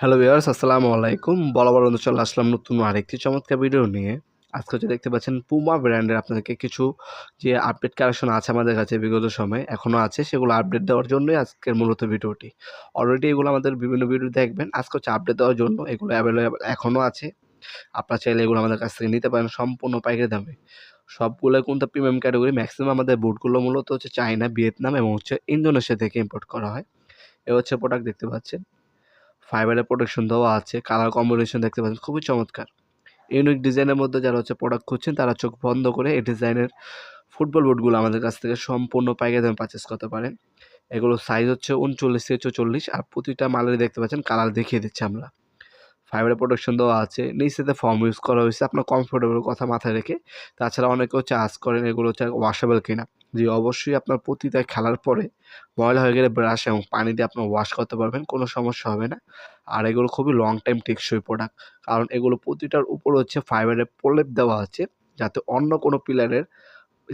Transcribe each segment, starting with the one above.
Hello viewers আসসালামু আলাইকুম। বরাবর চলে আসলাম নতুন আরেকটি চমৎকার ভিডিও নিয়ে। আজকে হচ্ছে দেখতে পাচ্ছেন পুমা ব্র্যান্ডের আপনাদেরকে কিছু যে আপডেট কালেকশন আছে আমাদের কাছে বিগত সময়ে এখনও আছে, সেগুলো আপডেট দেওয়ার জন্যই আজকের মূলত ভিডিওটি। অলরেডি এগুলো আমাদের বিভিন্ন ভিডিও দেখবেন, আজকে হচ্ছে আপডেট দেওয়ার জন্য এগুলো অ্যাভেলেবেল এখনও আছে। আপনারা চাইলে এগুলো আমাদের কাছ থেকে নিতে পারেন সম্পূর্ণ পাইকারি দামে। সবগুলো কিন্তু প্রিমিয়াম ক্যাটাগরি ম্যাক্সিমাম আমাদের বুটগুলো মূলত হচ্ছে চায়না ভিয়েতনাম এবং হচ্ছে ইন্দোনেশিয়া থেকে ইম্পোর্ট করা হয়। এ হচ্ছে প্রোডাক্ট দেখতে পাচ্ছেন। ফাইবারের প্রোটেকশন দেওয়া আছে কালার কম্বিনেশন দেখতে পাচ্ছেন, খুবই চমৎকার। ইউনিক ডিজাইনের মধ্যে যারা হচ্ছে প্রোডাক্ট খুঁজছেন, তারা চোখ বন্ধ করে এই ডিজাইনের ফুটবল বুটগুলো আমাদের কাছ থেকে সম্পূর্ণ পাইকারি দামে পারচেস করতে পারেন। এগুলো সাইজ হচ্ছে উনচল্লিশ থেকে চল্লিশ আর প্রতিটা মালের দেখতে পাচ্ছেন কালার দেখিয়ে দিচ্ছি আমরা। ফাইবারের প্রোটেকশন দেওয়া আছে নিচেতে ফর্ম ইউজ করা হয়েছে, আপনার কমফোর্টেবল কথা মাথায় রেখে। তাছাড়া অনেকে হচ্ছে আজ করেন, এগুলো হচ্ছে ওয়াশেবল কিনা। যে অবশ্যই আপনার প্রতিটা খেলার পরে ময়লা হয়ে গেলে ব্রাশ এবং পানি দিয়ে আপনার ওয়াশ করতে পারবেন, কোনো সমস্যা হবে না। আর এগুলো খুবই লং টাইম টেকসই প্রোডাক্ট কারণ এগুলো প্রতিটার উপর হচ্ছে ফাইবারের প্রলেপ দেওয়া আছে, যাতে অন্য কোনো পিলারের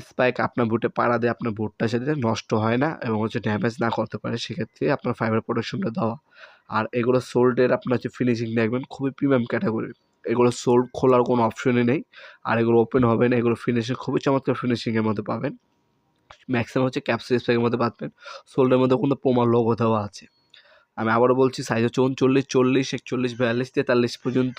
স্পাইক আপনার বুটে পাড়া দিয়ে আপনার বুটটা সাথে নষ্ট হয় না এবং হচ্ছে ড্যামেজ না করতে পারে, সেক্ষেত্রে আপনার ফাইবার প্রোটেকশনটা দেওয়া। আর এগুলো সোল্ডের আপনার হচ্ছে ফিনিশিং দেখবেন, খুবই প্রিমিয়াম ক্যাটাগরি এগুলো সোল্ড খোলার কোনো অপশনই নেই, আর এগুলো ওপেন হবে না, এগুলো ফিনিশিং খুবই চমৎকার ফিনিশিংয়ের মধ্যে পাবেন। ম্যাক্সিমাম হচ্ছে ক্যাপসুল স্প্যাকের মধ্যে পাচ্ছেন শোল্ডারের মধ্যে কোনো পোমার লোগো দেওয়া আছে। আমি আবারও বলছি সাইজ হচ্ছে উনচল্লিশ, চল্লিশ, একচল্লিশ, বিয়াল্লিশ, তেতাল্লিশ পর্যন্ত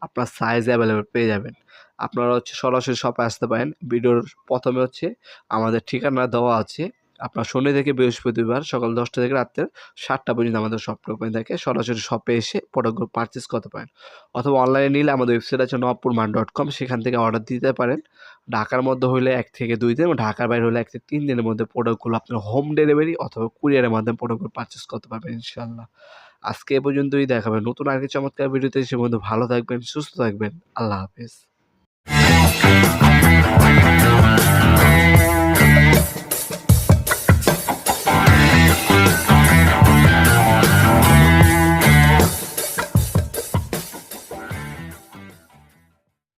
আপনার সাইজ অ্যাভেলেবেল পেয়ে যাবেন। আপনারা হচ্ছে সরাসরি শপে আসতে পারেন। ভিডিওর প্রথমে হচ্ছে আমাদের ঠিকানা দেওয়া আছে। আপনার শনি থেকে বৃহস্পতিবার সকাল দশটা থেকে রাত্রে সাতটা পর্যন্ত আমাদের শপটা ওপেন থাকে। সরাসরি শপে এসে প্রোডাক্টগুলো পারচেস করতে পারেন। অথবা অনলাইনে নিলে আমাদের ওয়েবসাইট আছে নবপুর মান ডট কম সেখান থেকে অর্ডার দিতে পারেন। ঢাকার মধ্যে হলে এক থেকে দুই দিন এবং ঢাকার বাইরে হলে এক থেকে তিন দিনের মধ্যে প্রোডাক্টগুলো আপনার হোম ডেলিভারি অথবা কুরিয়ারের মাধ্যমে প্রোডাক্টগুলো পারচেস করতে পারবেন ইনশাল্লাহ আজকে এ পর্যন্তই দেখাবেন নতুন আর চমৎকার ভিডিওতে সে মধ্যে ভালো থাকবেন, সুস্থ থাকবেন। আল্লাহ হাফিজ।